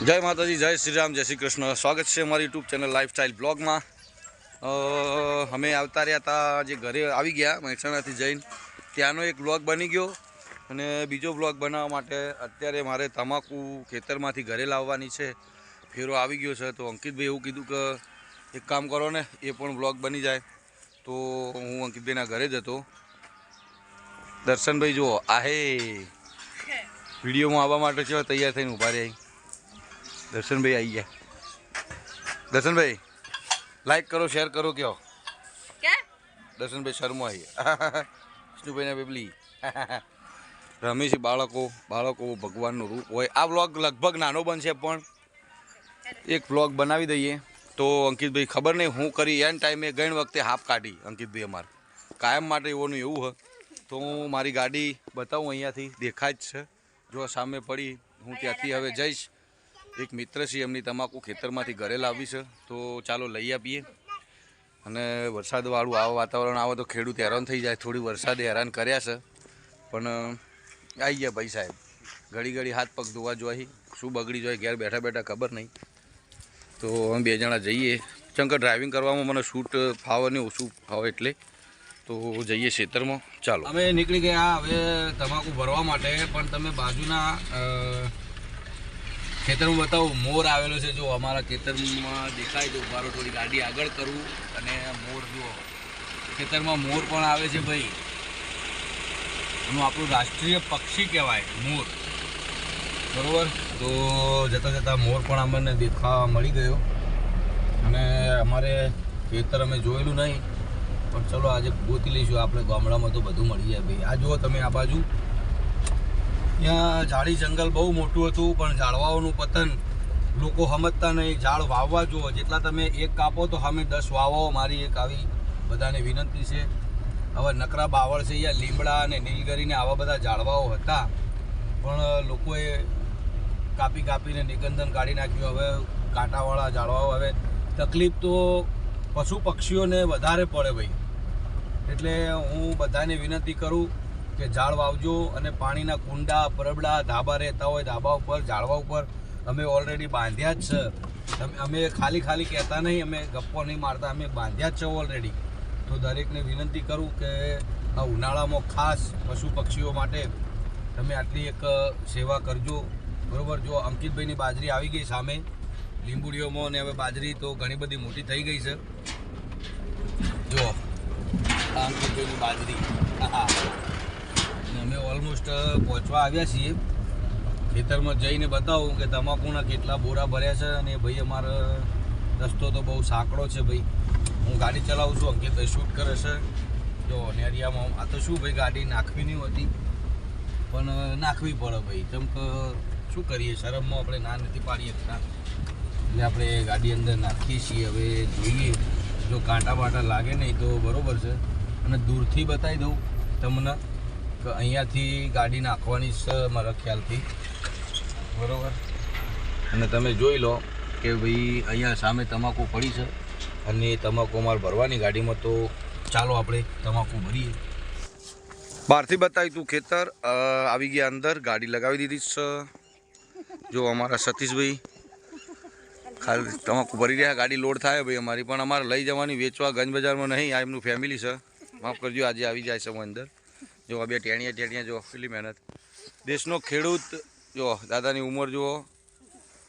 જય માતાજી જય શ્રી રામ જય શ્રી કૃષ્ણ. સ્વાગત છે અમારી યુટ્યુબ ચેનલ લાઈફસ્ટાઈલ બ્લોગમાં અમે આવતા રહ્યા હતા જે ઘરે આવી ગયા મહેસાણાથી જઈને. ત્યાંનો એક બ્લોગ બની ગયો અને બીજો બ્લોગ બનાવવા માટે અત્યારે મારે તમાકુ ખેતરમાંથી ઘરે લાવવાની છે. ફેરો આવી ગયો છે તો અંકિતભાઈ એવું કીધું કે એક કામ કરો ને એ પણ બ્લોગ બની જાય. તો હું અંકિતભાઈના ઘરે જ હતો. દર્શનભાઈ જુઓ આહે વિડીયોમાં આવવા માટે છે તૈયાર થઈને ઊભા રહ્યા દર્શનભાઈ આવી ગયા. દર્શનભાઈ લાઈક કરો શેર કરો કયો દર્શનભાઈ શર્મા આવી વિષ્ણુભાઈના બેબલી. રમી છે બાળકો બાળકો ભગવાનનું રૂપ હોય. આ વ્લોગ લગભગ નાનો બનશે પણ એક વ્લોગ બનાવી દઈએ. તો અંકિતભાઈ ખબર નહીં હું કરી એન ટાઈમે ગઈ વખતે હાફ કાઢી અંકિતભાઈ અમારે. કાયમ માટે એવોનું એવું હોય તો હું મારી ગાડી બતાવું અહીંયાથી. દેખાય જ છે. જો સામે પડી હું ત્યાંથી હવે જઈશ. એક મિત્ર છે, એમની તમાકુ ખેતરમાંથી ઘરે લાવી છે. તો ચાલો લઈ આપીએ. અને વરસાદવાળું આવા વાતાવરણ, આવે તો ખેડૂત હેરાન થઈ જાય. થોડી વરસાદે હેરાન કર્યા છે. પણ આવી ગયા ભાઈ સાહેબ. ઘડી ઘડી હાથ પગ ધોવા જોઈએ શું બગડી જાય ઘેર બેઠા બેઠા ખબર નહીં. તો અમે બે જણા જઈએ. ચંકર ડ્રાઇવિંગ કરવામાં મને શૂટ ફાવે ને ઓછું ફાવે એટલે. તો જઈએ ખેતરમાં. ચાલો. અમે નીકળી ગયા હવે તમાકુ ભરવા માટે, પણ તમે બાજુના ખેતરમાં બતાવું, મોર આવેલો છે. જો અમારા ખેતરમાં દેખાય, જો મારો થોડી ગાડી આગળ કરું અને મોર જુઓ. ખેતરમાં મોર પણ આવે છે ભાઈ. એનું આપણું રાષ્ટ્રીય પક્ષી કહેવાય, મોર. બરાબર? તો જતાં જતાં મોર પણ અમને દેખાવા મળી ગયો. અને અમારે ખેતર અમે જોયેલું નહીં. પણ ચલો આજે ગોતી લઈશું. આપણે ગામડામાં તો બધું મળી જાય ભાઈ. આ જુઓ તમે આ બાજુ. ત્યાં ઝાડી જંગલ બહુ મોટું હતું, પણ ઝાડવાઓનું પતન લોકો સમજતા નહીં. ઝાડ વાવવા જુઓ, જેટલા તમે એક કાપો તો અમે દસ વાવો મારી એક આવી. બધાને વિનંતી છે. હવે નકરા બાવળ છે અહીંયા લીમડા અને નીલગરીને આવા બધા ઝાડવાઓ હતા. પણ લોકોએ કાપી કાપીને નિકંદન કાઢી નાખ્યું. હવે કાંટાવાળા ઝાડવાઓ, હવે તકલીફ તો પશુ પક્ષીઓને વધારે પડે ભાઈ. એટલે હું બધાને વિનંતી કરું કે ઝાડ વાવજો અને પાણીના કુંડા, પરબડા ધાબા રહેતા હોય ધાબા ઉપર, ઝાડવા ઉપર. અમે ઓલરેડી બાંધ્યા જ છે. અમે ખાલી ખાલી કહેતા નહીં, અમે ગપ્પો નહીં મારતા, અમે બાંધ્યા જ છે ઓલરેડી તો દરેકને વિનંતી કરું કે આ ઉનાળામાં ખાસ પશુ પક્ષીઓ માટે તમે આટલી એક સેવા કરજો. બરાબર? જો અંકિતભાઈની બાજરી આવી ગઈ સામે, લીંબુડીઓમાં ને હવે બાજરી તો ઘણી બધી મોટી થઈ ગઈ છે. જો અંકિતભાઈની બાજરી. હા. અમે ઓલમોસ્ટ પહોંચવા આવ્યા છીએ. ખેતરમાં જઈને બતાવું કે તમાકુના કેટલા બોરા ભર્યા છે અને ભાઈ અમારો રસ્તો તો બહુ સાંકડો છે ભાઈ. હું ગાડી ચલાવું છું અંકિતભાઈ શૂટ કરે છે. જો, નેરિયામાં આ તો શું ભાઈ, ગાડી નાખવી નહીં હોતી. પણ નાખવી પડે ભાઈ. જેમ કે, શું કરીએ, શરમમાં આપણે ના નથી પાડીએ શકતા એટલે આપણે ગાડી અંદર નાખીએ છીએ. હવે જોઈએ, જો કાંટા બાંટા લાગે નહીં તો બરાબર છે. અને દૂરથી બતાવી દઉં તમને. અહીંયાથી ગાડી નાખવાની છે મારા ખ્યાલથી. બરાબર? અને તમે જોઈ લો કે ભાઈ અહીંયા સામે તમાકુ પડી છે. અને તમાકુ અમારે ભરવાની ગાડીમાં તો ચાલો આપણે તમાકુ ભરીએ. બહારથી બતાવી તું ખેતર. આવી ગયા અંદર. ગાડી લગાવી દીધી છે. જો અમારા સતીશભાઈ. ખાલી તમાકુ ભરી રહ્યા. ગાડી લોડ થાય ભાઈ અમારી. પણ અમારે લઈ જવાની વેચવા ગંજ બજારમાં નહીં. આ એમનું ફેમિલી છે. માફ કરજો, આજે આવી જાય છે અંદર. જો આ બે ટેણીયા ટેણીયા જો કેટલી મહેનત. દેશનો ખેડૂત જો દાદાની ઉંમર જુઓ.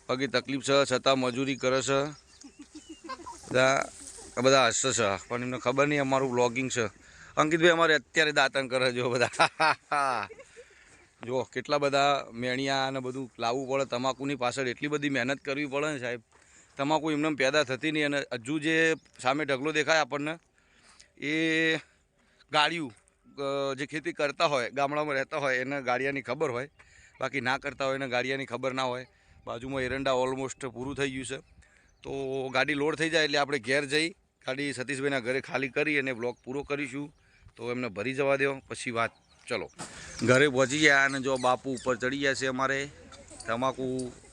બાકી તકલીફ છે છતાં મજૂરી કરે છે. બધા બધા હસે છે પણ એમને ખબર નહીં અમારું બ્લોગિંગ છે. અંકિતભાઈ અમારે અત્યારે દાંતણ કરે જો બધા. જો કેટલા બધા મેણિયા અને બધું લાવવું પડે. તમાકુની પાછળ એટલી બધી મહેનત કરવી પડે ને સાહેબ. તમાકુ એમને પેદા થતી નહીં અને હજુ જે સામે ઢગલો દેખાય આપણને એ ગાડિયું અ, જે ખેતી કરતા હોય, ગામડામાં રહેતા હોય, એને ગાડિયાની ખબર હોય. બાકી ના કરતા હોય એને ગાડિયાની ખબર ના હોય. બાજુમાં એરંડા ઓલમોસ્ટ પૂરું થઈ ગયું છે. તો ગાડી લોડ થઈ જાય એટલે આપણે ઘેર જઈ ગાડી સતીશભાઈના ઘરે ખાલી કરી અને બ્લોક પૂરો કરીશું. તો એમને ભરી જવા દો, પછી વાત, ચલો. ઘરે પહોંચી ગયા અને જો બાપુ ઉપર ચડી ગયા છે અમારે તમાકુ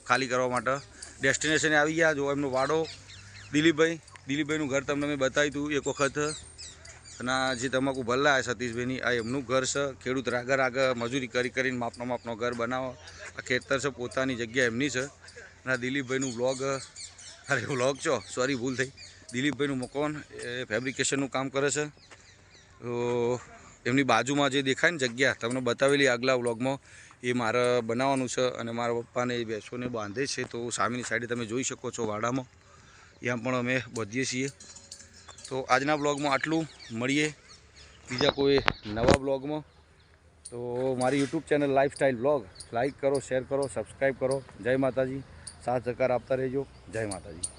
ખાલી કરવા માટે. ડેસ્ટિનેશને આવી ગયા, જો એમનો વાડો. દિલીપભાઈ, દિલીપભાઈનું ઘર તમને મેં બતાવ્યું હતું એક વખત. અને જે તમાકુ ભલ્લા સતીશભાઈની, આ એમનું ઘર છે. ખેડૂત રાગર આગળ મજૂરી કરી કરીને માપનો માપનો ઘર બનાવો. આ ખેતર છે, પોતાની જગ્યા એમની છે. અને દિલીપભાઈનું બ્લોગ અરે વ્લોગ છો? સોરી ભૂલ થઈ. દિલીપભાઈનું મકાન એ ફેબ્રિકેશનનું કામ કરે છે. તો એમની બાજુમાં જે દેખાય ને જગ્યા, તમને બતાવેલી આગલા વ્લોગમાં એ મારે બનાવવાનું છે અને મારા પપ્પાને એ બેસોને બાંધે છે. તો સામેની સાઈડે તમે જોઈ શકો છો વાડામાં. ત્યાં પણ અમે બધીએ છીએ. તો આજના બ્લોગમાં આટલું. મળીએ બીજા કોઈ નવા બ્લોગમાં તો મારી YouTube channel lifestyle blog like કરો શેર કરો સબસ્ક્રાઈબ કરો. જય માતાજી. સાથ સહકાર આપતા રહેજો. જય માતાજી.